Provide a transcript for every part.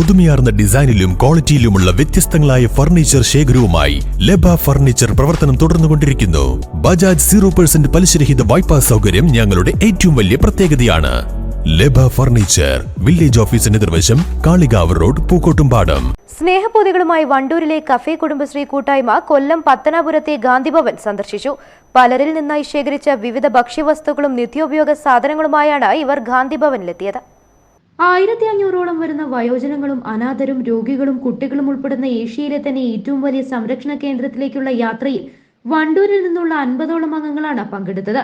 പുതുമയാർന്ന ഡിസൈനിലും ക്വാളിറ്റിയിലുമുള്ള വ്യത്യസ്തങ്ങളായ furniture ശേഖരവുമായി ലബ furniture പ്രവർത്തനം തുടർന്നുകൊണ്ടിരിക്കുന്നു. ബജാജ് സീറോ പെർസെന്റ് പലിശരഹിത വായ്പാ സൗകര്യം ഞങ്ങളുടെ ഏറ്റവും വലിയ പ്രത്യേകതയാണ്. ലബ ഫർണിച്ചർ വില്ലേജ് ഓഫീസിന് നിർവശം കാളികാവ് റോഡ് പൂക്കോട്ടുംപാടം. സ്നേഹപൂതികളുമായി വണ്ടൂരിലെ കഫേ കുടുംബശ്രീ കൂട്ടായ്മ കൊല്ലം പത്തനാപുരത്തെ ഗാന്ധിഭവൻ സന്ദർശിച്ചു. പലരിൽ നിന്നായി ശേഖരിച്ച വിവിധ ഭക്ഷ്യവസ്തുക്കളും നിത്യോപയോഗ സാധനങ്ങളുമായാണ് ഇവർ ഗാന്ധിഭവനിലെത്തിയത്. ആയിരത്തി അഞ്ഞൂറോളം വരുന്ന വയോജനങ്ങളും അനാഥരും രോഗികളും കുട്ടികളും ഉൾപ്പെടുന്ന ഏഷ്യയിലെ തന്നെ ഏറ്റവും വലിയ സംരക്ഷണ കേന്ദ്രത്തിലേക്കുള്ള യാത്രയിൽ വണ്ടൂരിൽ നിന്നുള്ള അൻപതോളം അംഗങ്ങളാണ് പങ്കെടുത്തത്.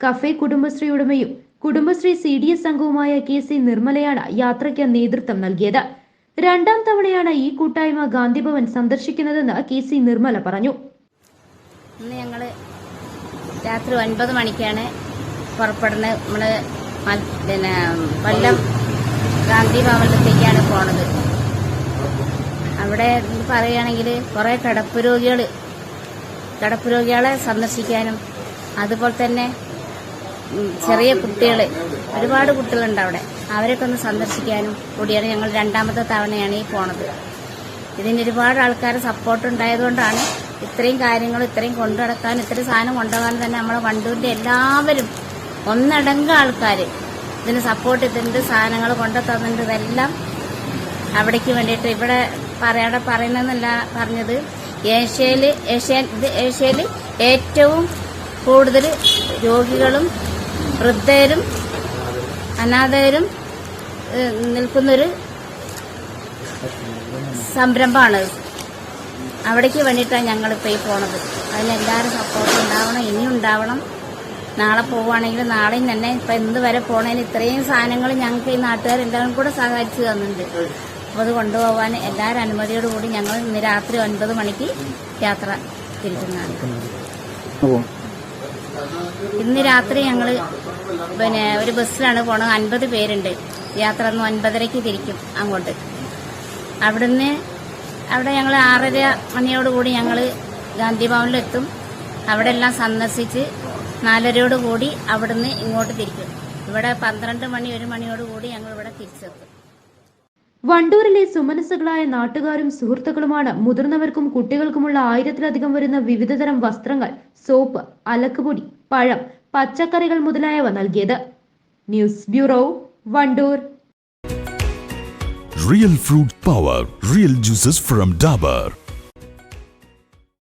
കഫേ കുടുംബശ്രീ ഉടമയും കുടുംബശ്രീ സി ഡി എസ് അംഗവുമായ കെ സി നിർമ്മലയാണ് യാത്രയ്ക്ക് നേതൃത്വം നൽകിയത്. രണ്ടാം തവണയാണ് ഈ കൂട്ടായ്മ ഗാന്ധിഭവൻ സന്ദർശിക്കുന്നതെന്ന് കെ സി നിർമ്മല പറഞ്ഞു. ഇന്ന് ഞങ്ങൾ രാത്രി ഒൻപത് മണിക്കാണ് പുറപ്പെടുന്നത്. നമ്മൾ പിന്നെ കൊല്ലം ഗാന്ധി ഭവനത്തേക്കാണ് പോണത്. അവിടെ പറയുകയാണെങ്കിൽ കുറെ കിടപ്പ് രോഗികൾ കിടപ്പ് രോഗികളെ സന്ദർശിക്കാനും അതുപോലെ തന്നെ ചെറിയ കുട്ടികൾ ഒരുപാട് കുട്ടികളുണ്ട് അവിടെ. അവരൊക്കെ ഒന്ന് സന്ദർശിക്കാനും കൂടിയാണ് ഞങ്ങൾ രണ്ടാമത്തെ തവണയാണ് ഈ പോണത്. ഇതിന് ഒരുപാട് ആൾക്കാർ സപ്പോർട്ട് ഉണ്ടായതുകൊണ്ടാണ് ഇത്രയും കാര്യങ്ങൾ ഇത്രയും കൊണ്ടു നടക്കാൻ ഇത്രയും സാധനം കൊണ്ടുപോകാൻ തന്നെ നമ്മളെ വണ്ടൂരിന്റെ എല്ലാവരും ഒന്നടങ്ക ആൾക്കാർ ഇതിന് സപ്പോർട്ട് ചെയ്തിട്ടുണ്ട് സാധനങ്ങൾ കൊണ്ടു തന്നിട്ടുണ്ട് ഇതെല്ലാം അവിടേക്ക് വേണ്ടിയിട്ട് ഇവിടെ പറയാതെ പറയുന്നതെന്നല്ല പറഞ്ഞത്. ഏഷ്യയിൽ ഏഷ്യ ഏഷ്യയിൽ ഏറ്റവും കൂടുതൽ രോഗികളും വൃദ്ധരും അനാഥരും നിൽക്കുന്നൊരു സംരംഭമാണ്. അവിടേക്ക് വേണ്ടിയിട്ടാണ് ഞങ്ങളിപ്പോൾ ഈ പോണത്. അതിന് എല്ലാവരും സപ്പോർട്ട് ഉണ്ടാവണം ഇനിയും ഉണ്ടാവണം. നാളെ പോവുകയാണെങ്കിൽ നാളെയും തന്നെ ഇപ്പം എന്ത് വരെ പോണേലും ഇത്രയും സാധനങ്ങൾ ഞങ്ങൾക്ക് ഈ നാട്ടുകാർ എല്ലാവരും കൂടെ സഹായിച്ചു തന്നിട്ടുണ്ട്. അപ്പോൾ അത് കൊണ്ടുപോകാൻ എല്ലാവരും അനുമതിയോടുകൂടി ഞങ്ങൾ ഇന്ന് രാത്രി ഒൻപത് മണിക്ക് യാത്ര തിരിക്കുന്നതാണ്. ഇന്ന് രാത്രി ഞങ്ങൾ പിന്നെ ഒരു ബസ്സിലാണ് പോണത്. അൻപത് പേരുണ്ട്. യാത്ര ഒന്ന് ഒൻപതരയ്ക്ക് തിരിക്കും അങ്ങോട്ട്. അവിടുന്ന് അവിടെ ഞങ്ങൾ ആറര മണിയോടുകൂടി ഞങ്ങൾ ഗാന്ധി ഭവനിലെത്തും അവിടെ എല്ലാം സന്ദർശിച്ച് നാലരയോട് കൂടി അവിടുന്ന് ഇങ്ങോട്ട് തിരിക്കും. ഇവിടെ പന്ത്രണ്ട് മണി ഒരു മണിയോട് കൂടി ഞങ്ങൾ ഇവിടെ തിരിച്ചെത്തും വണ്ടൂരിലെ സുമനസുകളായ നാട്ടുകാരും സുഹൃത്തുക്കളുമാണ് മുതിർന്നവർക്കും കുട്ടികൾക്കുമുള്ള ആയിരത്തിലധികം വരുന്ന വിവിധതരം വസ്ത്രങ്ങൾ സോപ്പ് അലക്കുപൊടി പഴം പച്ചക്കറികൾ മുതലായവ നൽകിയത്. News bureau Wandoor. Real fruit power real juices from Dabur.